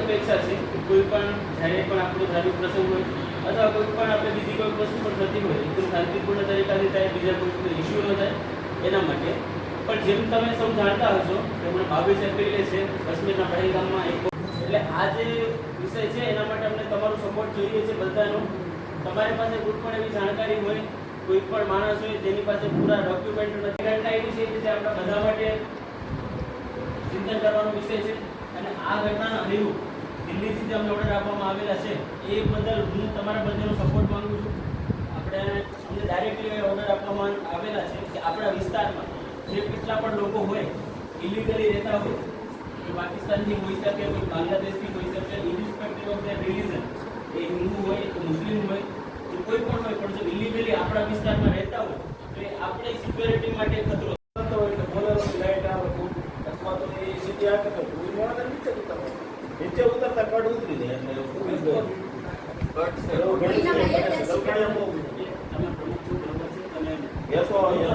ઈચ્છા છે કે કોઈ પણ જ્યારે પણ આપણો ધાર્મિક પ્રસંગ હોય અથવા કોઈ પણ આપણે બીજી કોઈ વસ્તુ પણ થતી હોય, એકદમ શાંતિપૂર્ણ તરીકાથી થાય, બીજા કોઈ ઇસ્યુ ન થાય, એના માટે. પણ જેમ તમે સૌ જાણતા હશો કે હમણાં બાવીસ એપ્રિલે છે, કાશ્મીરના પહેલગામમાં એક એટલે આ જે વિષય છે, એના માટે અમને તમારો સપોર્ટ જોઈએ છે બધાનો. તમારી પાસે કોઈ પણ એવી જાણકારી હોય, કોઈ પણ માણસ હોય, તેની પાસે પૂરા ડોક્યુમેન્ટ નથી. ઘટના એવી છે કે જે આપણા બધા માટે ચિંતન કરવાનો વિષય છે. અને આ ઘટનાના અનુરૂપ દિલ્હીથી જે અમને ઓર્ડર આપવામાં આવેલા છે, એ બદલ હું તમારા બધાનો સપોર્ટ માગું છું. આપણે અમને ડાયરેક્ટલી ઓર્ડર આપવામાં આવેલા છે કે આપણા વિસ્તારમાં જે કેટલા પણ લોકો હોય ઇલીગલી રહેતા હોય, એ પાકિસ્તાનથી હોઈ શકે, કોઈ બાંગ્લાદેશથી હોઈ શકે ઇરિસ્પેક્ટિવ ઓફ ધેર રિલીઝન એ હિન્દુ હોય કે મુસ્લિમ હોય કે કોઈ પણ હોય, પણ જો ઇલીગલી આપણા વિસ્તારમાં રહેતા હોય, તો એ આપણી સિક્યોરિટી માટે ખતરો થતો હોય તો બોલેરોની લાઈટ આવે ખૂબ અથવા સીધી આવે તો કોઈ મોડા નીચે ઉતરવા નીચે ઉતરતા કડ ઉતરી જાય એટલે તમે તમે બેસો અહીંયા.